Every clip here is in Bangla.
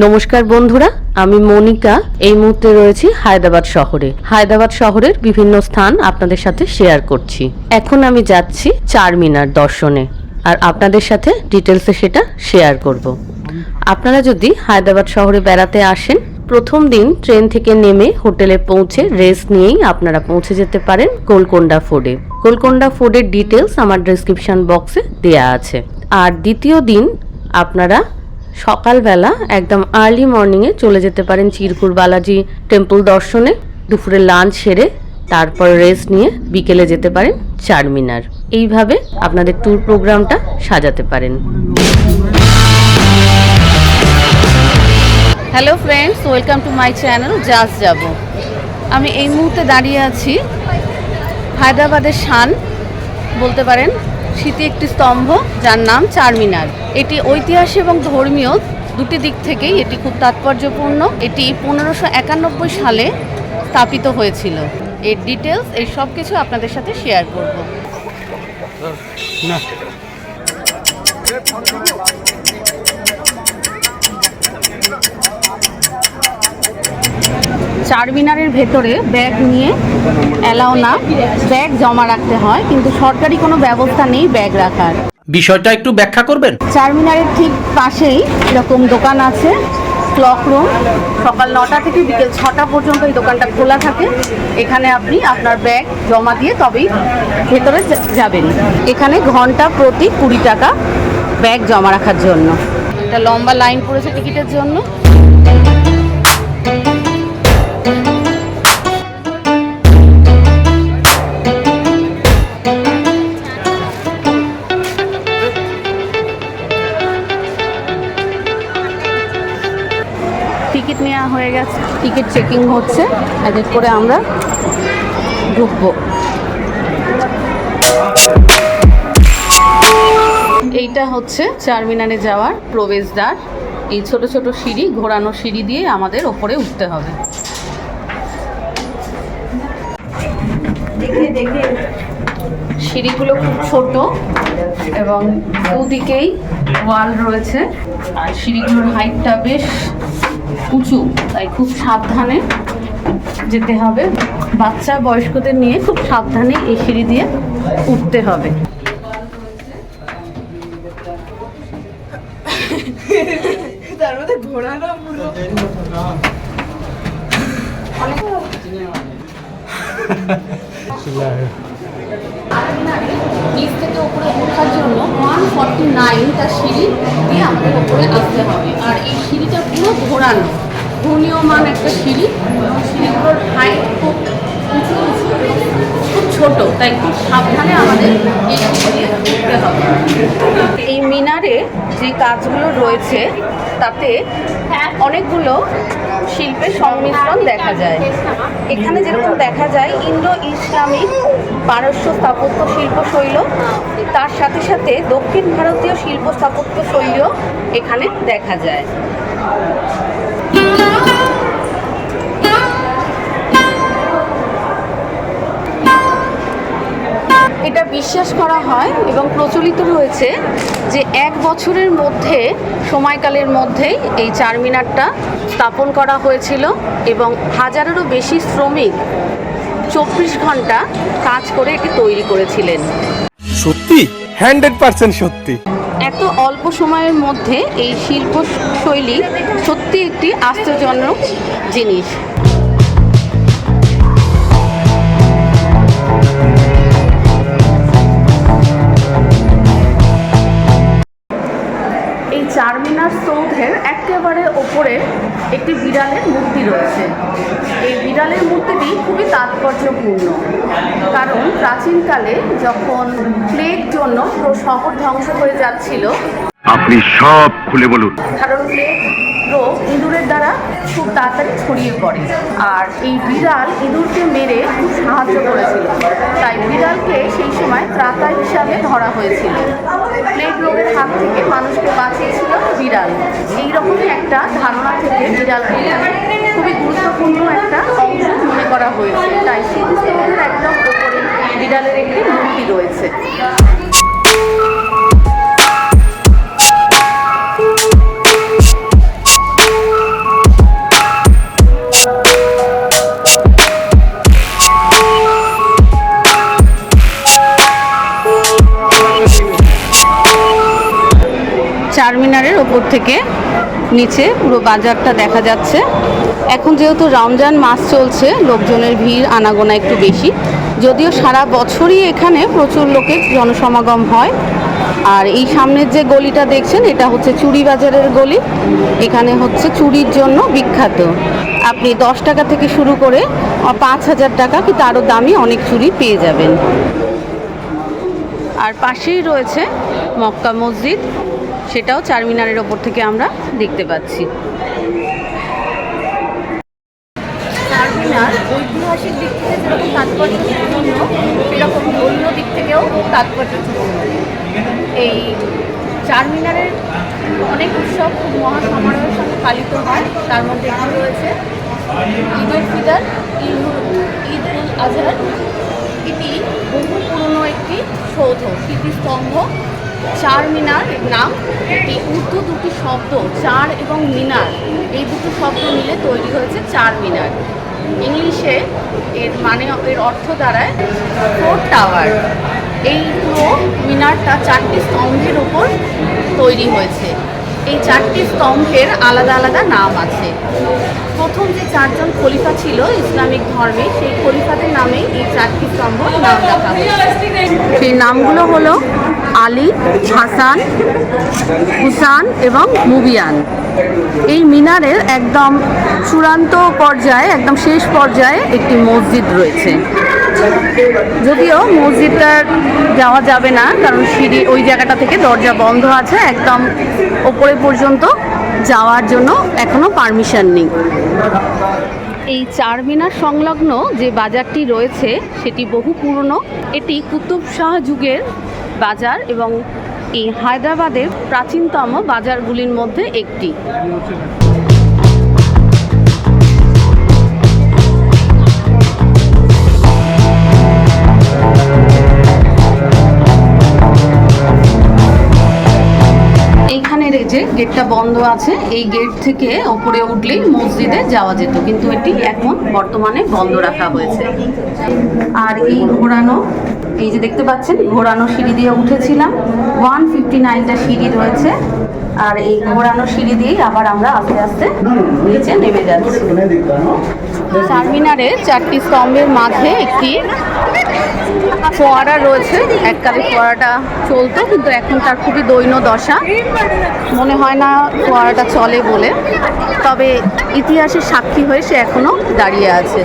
নমস্কার বন্ধুরা, আমি মনিকা। এই মুহূর্তে রয়েছি হায়দ্রাবাদ শহরে। হায়দ্রাবাদ শহরের বিভিন্ন স্থান আপনাদের সাথে শেয়ার করছি। এখন আমি যাচ্ছি চারমিনার দর্শনে। আর আপনাদের সাথে ডিটেলসে সেটা শেয়ার করব। আপনারা যদি হায়দ্রাবাদ শহরে বেড়াতে আসেন, প্রথম দিন ট্রেন থেকে নেমে হোটেলে পৌঁছে রেস্ট নিয়েই আপনারা পৌঁছে যেতে পারেন গোলকোন্ডা ফুডে গোলকোন্ডা ফুডের ডিটেলস আমার ডেসক্রিপশন বক্সে দেয়া আছে। আর দ্বিতীয় দিন আপনারা সকালবেলা একদম আর্লি মর্নিংয়ে চলে যেতে পারেন চিরকুর বালাজি টেম্পল দর্শনে। দুপুরে লাঞ্চ সেরে তারপর রেস্ট নিয়ে বিকেলে যেতে পারেন চারমিনার। এইভাবে আপনাদের ট্যুর প্রোগ্রামটা সাজাতে পারেন। Hello friends welcome to my channel just যাব আমি এই মুহূর্তে দাঁড়িয়ে আছি হায়দ্রাবাদের শান, বলতে পারেন স্মৃতি একটি স্তম্ভ যার নাম চারমিনার। এটি ঐতিহাসিক এবং ধর্মীয় দুটি দিক থেকেই এটি খুব তাৎপর্যপূর্ণ। এটি পনেরোশো একানব্বই সালে স্থাপিত হয়েছিল। এর ডিটেলস এই সব কিছু আপনাদের সাথে শেয়ার করব। না। চারমিনারের ভেতরে ব্যাগ নিয়ে অ্যালাও না ব্যাগ জমা রাখতে হয় কিন্তু সরকারি কোনো ব্যবস্থা নেই ব্যাগ রাখার। বিষয়টা একটু ব্যাখ্যা করবেন? চারমিনারের ঠিক পাশেই এরকম দোকান আছে ক্লক রুম সকাল নটা থেকে বিকেল ছটা পর্যন্ত এই দোকানটা খোলা থাকে। এখানে আপনি আপনার ব্যাগ জমা দিয়ে তবেই ভেতরে যাবেন। এখানে ঘণ্টা প্রতি কুড়ি টাকা ব্যাগ জমা রাখার জন্য। একটা লম্বা লাইন পড়েছে টিকিটের জন্য। টিকিট চেকিং হচ্ছে এক এক করে আমরা ঢুকবো। এইটা হচ্ছে চারমিনারে যাওয়ার প্রবেশদ্বার। এই ছোট ছোট সিঁড়ি ঘোরানো সিঁড়ি দিয়ে আমাদের ওপরে উঠতে হবে। সিঁড়িগুলো খুব ছোট এবং দুদিকেই ওয়াল রয়েছে। আর সিঁড়িগুলোর হাইটটা বেশ উঁচু তাই খুব সাবধানে যেতে হবে। বাচ্চা বয়স্কদের নিয়ে খুব সাবধানে এই সিঁড়ি দিয়ে উঠতে হবে। তার মধ্যে নিচ থেকে উপরে ওঠার জন্য ওয়ান ফর্টি নাইনটা সিঁড়ি দিয়ে ওপরে আসতে আর এই সিঁড়িটা পুরো ঘোরানো। ঘূর্ণীয়মান একটা সিঁড়ি। সিঁড়িগুলোর হাইট খুব উঁচু। উঁচু খুব ছোট, তাই খুব সাবধানে আমাদের এই মিনারে যে কাজগুলো রয়েছে, তাতে অনেকগুলো শিল্পের সংমিশ্রণ দেখা যায়। এখানে যেরকম দেখা যায়, ইন্দো ইসলামিক পারস্য স্থাপত্য শিল্প শৈল, তার সাথে সাথে দক্ষিণ ভারতীয় শিল্প স্থাপত্য শৈলীও এখানে দেখা যায়। এটা বিশ্বাস করা হয় এবং প্রচলিত রয়েছে যে এক বছরের মধ্যে সময়কালের মধ্যেই এই চারমিনারটা স্থাপন করা হয়েছিল এবং হাজারেরও বেশি শ্রমিক চব্বিশ ঘণ্টা কাজ করে এটি তৈরি করেছিলেন। সত্যি? হান্ড্রেড পার্সেন্ট সত্যি। এত অল্প সময়ের মধ্যে এই শিল্প শৈলী সত্যি একটি আশ্চর্যজনক জিনিস। বিড়ালের মূর্তি রয়েছে। এই বিড়ালের মূর্তিটি খুবই তাৎপর্যপূর্ণ। কারণ প্রাচীনকালে যখন প্লেগ জন্য পুরো শহর ধ্বংস হয়ে যাচ্ছিল আপনি সব খুলে বলুন। কারণ প্লেগ রোগ ইঁদুরের দ্বারা খুব তাড়াতাড়ি ছড়িয়ে পড়ে। আর এই বিড়াল ইঁদুরকে মেরে খুব সাহায্য করেছিল। তাই বিড়ালকে সেই সময় ত্রাতা হিসাবে ধরা হয়েছিল। প্লেগ রোগের হাত থেকে মানুষকে বাঁচিয়েছিল বিড়াল। এইরকমই একটা ধারণা থেকে বিড়ালকে খুবই গুরুত্বপূর্ণ একটা অংশ মনে করা হয়েছে। তাই সেই একদম বিড়ালের একটি মূর্তি রয়েছে। চারমিনারের ওপর থেকে নিচে পুরো বাজারটা দেখা যাচ্ছে। এখন যেহেতু রমজান মাস চলছে, লোকজনের ভিড়, আনাগোনা একটু বেশি। যদিও সারা বছরই এখানে প্রচুর লোকের জনসমাগম হয়। আর এই সামনের যে গলিটা দেখছেন, এটা হচ্ছে চুরি বাজারের গলি। এখানে হচ্ছে চুরির জন্য বিখ্যাত। আপনি দশ টাকা থেকে শুরু করে পাঁচ হাজার টাকা কি তারও দামি অনেক চুরি পেয়ে যাবেন। আর পাশেই রয়েছে মক্কা মসজিদ। সেটাও চারমিনারের ওপর থেকে আমরা দেখতে পাচ্ছি। চারমিনার ঐতিহাসিক দিক থেকে যেরকম তাৎপর্যপূর্ণ দিক থেকেও এই চারমিনারের অনেক উৎসব খুব হয়। তার মধ্যে রয়েছে ঈদ উল আজহার। এটি বহু পুরনো একটি সৌধ স্মৃতিস্তম্ভ চার মিনার নাম এটি উর্দু দুটি শব্দ, চার এবং মিনার, এই দুটো শব্দ মিলে তৈরি হয়েছে চার মিনার। ইংলিশে এর মানে এর অর্থ দাঁড়ায় ফোর টাওয়ার। এই পুরো মিনারটা চারটি স্তম্ভের উপর তৈরি হয়েছে। এই চারটি স্তম্ভের আলাদা আলাদা নাম আছে। প্রথম যে চারজন খলিফা ছিল ইসলামিক ধর্মে, সেই খলিফাদের নামেই এই চারটি স্তম্ভ নাম রাখা সেই নামগুলো হলো আলী, হাসান, হুসান এবং মুবিয়ান। এই মিনারের একদম চূড়ান্ত পর্যায়ে, একদম শেষ পর্যায়ে একটি মসজিদ রয়েছে। যদিও মসজিদটা যাওয়া যাবে না, কারণ সিঁড়ি ওই জায়গাটা থেকে দরজা বন্ধ আছে, একদম ওপরে পর্যন্ত যাওয়ার জন্য এখনও পারমিশন নেই। এই চারমিনার সংলগ্ন যে বাজারটি রয়েছে, সেটি বহু পুরনো। এটি কুতুব শাহ যুগের বাজার এবং এই হায়দ্রাবাদের প্রাচীনতম বাজারগুলির মধ্যে একটি। এইখানের এই যে গেটটা বন্ধ আছে, এই গেট থেকে ওপরে উঠলেই মসজিদে যাওয়া যেত, কিন্তু এটি এখন বর্তমানে বন্ধ রাখা হয়েছে। আর এই ঘোরানো এই যে দেখতে পাচ্ছেন, ঘোরানো সিঁড়ি দিয়ে উঠেছিলাম। ওয়ান ফিফটি নাইনটা সিঁড়ি রয়েছে। আর এই ঘোরানো সিঁড়ি দিয়েই আবার আমরা আস্তে আস্তে নিচে নেমে যাচ্ছি। চারমিনারে চারটি স্তম্ভের মাঝে একটি ফোয়ারা রয়েছে। এককালে ফোয়ারাটা চলতো, কিন্তু এখন তার খুবই দৈন্য দশা। মনে হয় না ফোয়ারাটা চলে বলে। তবে ইতিহাসের সাক্ষী হয়ে সে এখনও দাঁড়িয়ে আছে।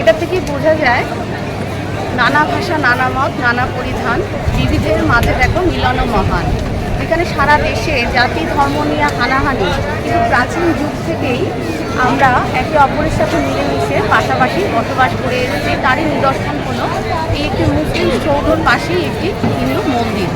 এটা থেকে বোঝা যায় নানা ভাষা, নানা মত, নানা পরিধান, বিবিধের মাঝে দেখো মিলন মহান। এখানে সারা দেশে জাতি, ধর্ম নিয়ে হানাহানি, কিন্তু প্রাচীন যুগ থেকেই আমরা একে অপরের সাথে মিলেমিশে পাশাপাশি বসবাস করে এসেছি। তারই নিদর্শন হলো, এই একটি মুসলিম সৌধর পাশেই একটি হিন্দু মন্দির।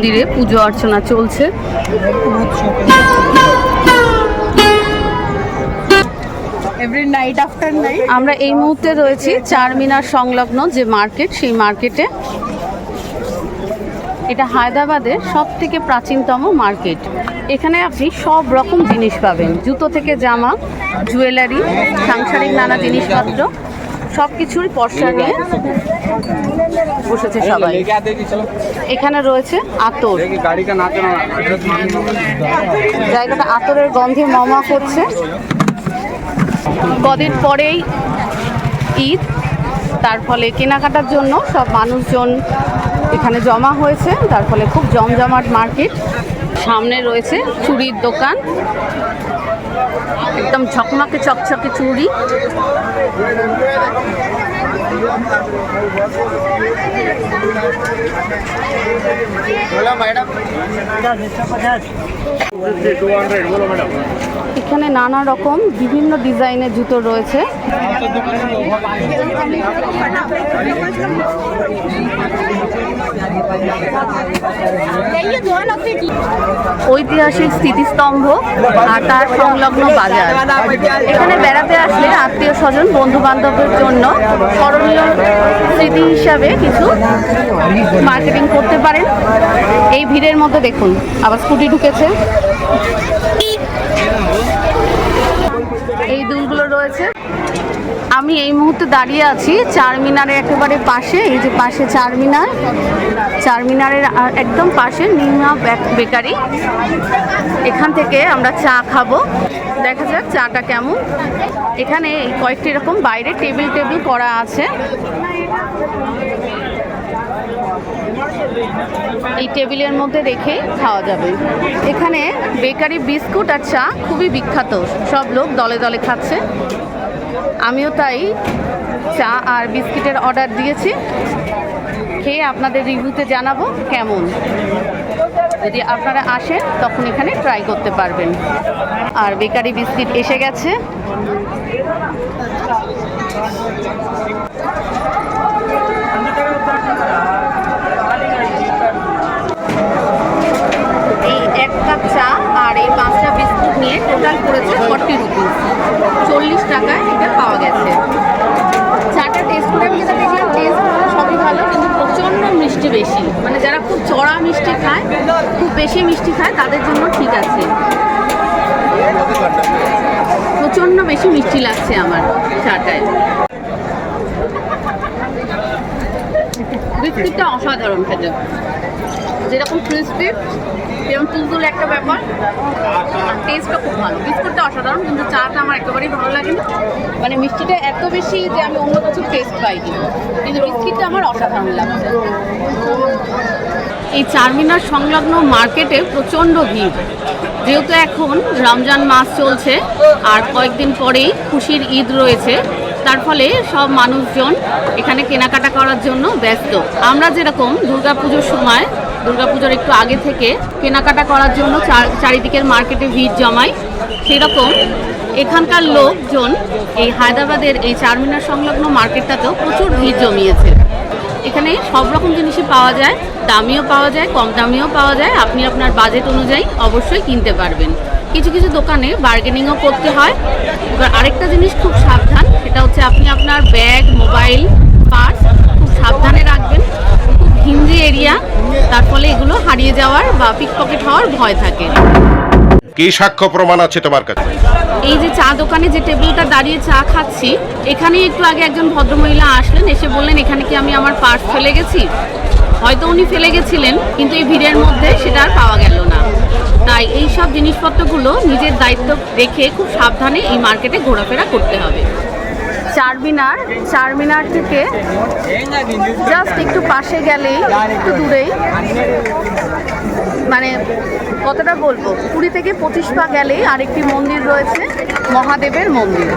মন্দিরে পুজো অর্চনা চলছে। আমরা এই মুহূর্তে রয়েছি চারমিনার সংলগ্ন যে মার্কেট সেই মার্কেটে। এটা হায়দ্রাবাদের সব থেকে প্রাচীনতম মার্কেট। এখানে আপনি সব রকম জিনিস পাবেন। জুতো থেকে জামা জুয়েলারি সাংসারিক নানা জিনিসপত্র। সব কিছুর পর্সা নিয়ে বসেছে সবাই। এখানে রয়েছে আতর। জায়গাটা আতরের গন্ধে মমা করছে। কদিন পরেই ঈদ। তার ফলে কেনাকাটার জন্য সব মানুষজন এখানে জমা হয়েছে। তার ফলে খুব জমজমাট মার্কেট। সামনে রয়েছে চুড়ির দোকান। একদম ঝকমাকে চকচকে চুড়ি এখানে নানা রকম বিভিন্ন ডিজাইনের জুতো রয়েছে। ঐতিহাসিক স্মৃতিস্তম্ভ আর তার সংলগ্ন বাজার। এখানে বেড়াতে আসলে আত্মীয় স্বজন বন্ধু বান্ধবের জন্য স্মরণীয় স্মৃতি হিসাবে কিছু মার্কেটিং করতে পারেন। এই ভিড়ের মধ্যে দেখুন, আবার স্কুটি ঢুকেছে এই দুলগুলো রয়েছে আমি এই মুহূর্তে দাঁড়িয়ে আছি চার চারমিনারের একেবারে পাশে, এই যে পাশে চারমিনার। চারমিনারের আর একদম পাশে নিমা বেক- বেকারি। এখান থেকে আমরা চা খাব। দেখা যাক চাটা কেমন। এখানে কয়েকটি এরকম বাইরে টেবিল টেবিল করা আছে। এই টেবিলের মধ্যে রেখে খাওয়া যাবে। এখানে বেকারি বিস্কুট আর চা খুবই বিখ্যাত। সব লোক দলে দলে খাচ্ছে। আমিও তাই চা আর বিস্কিটের অর্ডার দিয়েছি। খেয়ে আপনাদের রিভিউতে জানাব কেমন। যদি আপনারা আসেন, তখন এখানে ট্রাই করতে পারবেন। আর বেকারি বিস্কিট এসে গেছে। এই এক কাপ চা আর এই পাঁচটা বিস্কুট নিয়ে টোটাল পড়েছে ফর্টি রুপিস চল্লিশ টাকায় এটা পাওয়া গেছে চাটা টেস্ট করে আমি যেটা দেখলাম টেস্ট সবই ভালো কিন্তু প্রচণ্ড মিষ্টি বেশি মানে যারা খুব চড়া মিষ্টি খায়, খুব বেশি মিষ্টি খায়, তাদের জন্য ঠিক আছে। প্রচণ্ড বেশি মিষ্টি লাগছে আমার চাটায়। বিস্কিটটা অসাধারণ খেতে। যেরকম ক্রিস্পি যেরকম তুলতুল একটা ব্যাপার টেস্টটা খুব ভালো। বিস্কুটটা অসাধারণ, কিন্তু চাটা আমার একেবারেই ভালো লাগে না। মানে মিষ্টিটা এত বেশি যে আমি অন্য কিছু টেস্ট পাইনি। কিন্তু বিস্কিটটা আমার অসাধারণ লাগছে। এই চারমিনার সংলগ্ন মার্কেটে প্রচণ্ড ভিড়। যেহেতু এখন রমজান মাস চলছে, আর কয়েকদিন পরেই খুশির ঈদ রয়েছে, তার ফলে সব মানুষজন এখানে কেনাকাটা করার জন্য ব্যস্ত। আমরা যেরকম দুর্গাপুজোর সময়, দুর্গাপুজোর একটু আগে থেকে কেনাকাটা করার জন্য চার- চারিদিকের মার্কেটে ভিড় জমাই, সেরকম এখানকার লোকজন এই হায়দ্রাবাদের এই চারমিনার সংলগ্ন মার্কেটটাতেও প্রচুর ভিড় জমিয়েছে। এখানে সব রকম জিনিসই পাওয়া যায়, দামিও পাওয়া যায়, কম দামিও পাওয়া যায়। আপনি আপনার বাজেট অনুযায়ী অবশ্যই কিনতে পারবেন। কিছু কিছু দোকানে বার্গেনিংও করতে হয়। এবার আরেকটা জিনিস খুব সাবধান, সেটা হচ্ছে আপনি আপনার ব্যাগ মোবাইল পার্স খুব সাবধানে রাখবেন। খুব হিন্দি এরিয়া তার ফলে এগুলো হারিয়ে যাওয়ার বা পিকপকেট হওয়ার ভয় থাকে। কি সাক্ষ্য প্রমাণ আছে তোমার কাছে? এই যে চা দোকানে যে টেবিলটা দাঁড়িয়ে চা খাচ্ছি এখানে একটু আগে একজন ভদ্রমহিলা আসলেন, এসে বললেন, এখানে কি আমি আমার পার্স ফেলে গেছি? হয়তো উনি ফেলে গেছিলেন, কিন্তু এই ভিড়ের মধ্যে সেটা আর পাওয়া গেল না। তাই এই সব জিনিসপত্রগুলো নিজের দায়িত্ব রেখে খুব সাবধানে এই মার্কেটে ঘোরাফেরা করতে হবে। চারমিনার চারমিনার থেকে জাস্ট একটু পাশে গেলেই, একটু দূরেই মানে কতটা বলব? কুড়ি থেকে পঁচিশ পা গেলেই আরেকটি মন্দির রয়েছে, মহাদেবের মন্দির।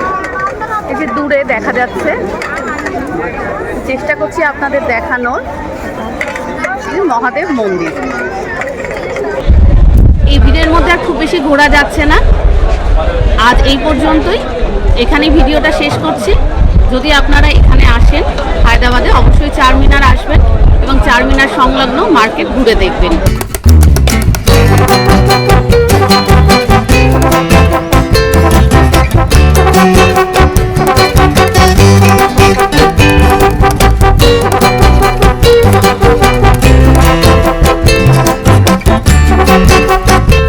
এই যে দূরে দেখা যাচ্ছে। চেষ্টা করছি আপনাদের দেখানোর। মহাদেব মন্দির। এই ভিড়ের মধ্যে আর খুব বেশি ঘোরা যাচ্ছে না। আজ এই পর্যন্তই। এখানে ভিডিওটা শেষ করছি। যদি আপনারা এখানে আসেন হায়দ্রাবাদে, অবশ্যই চারমিনার আসবেন এবং চারমিনার সংলগ্ন মার্কেট ঘুরে দেখবেন।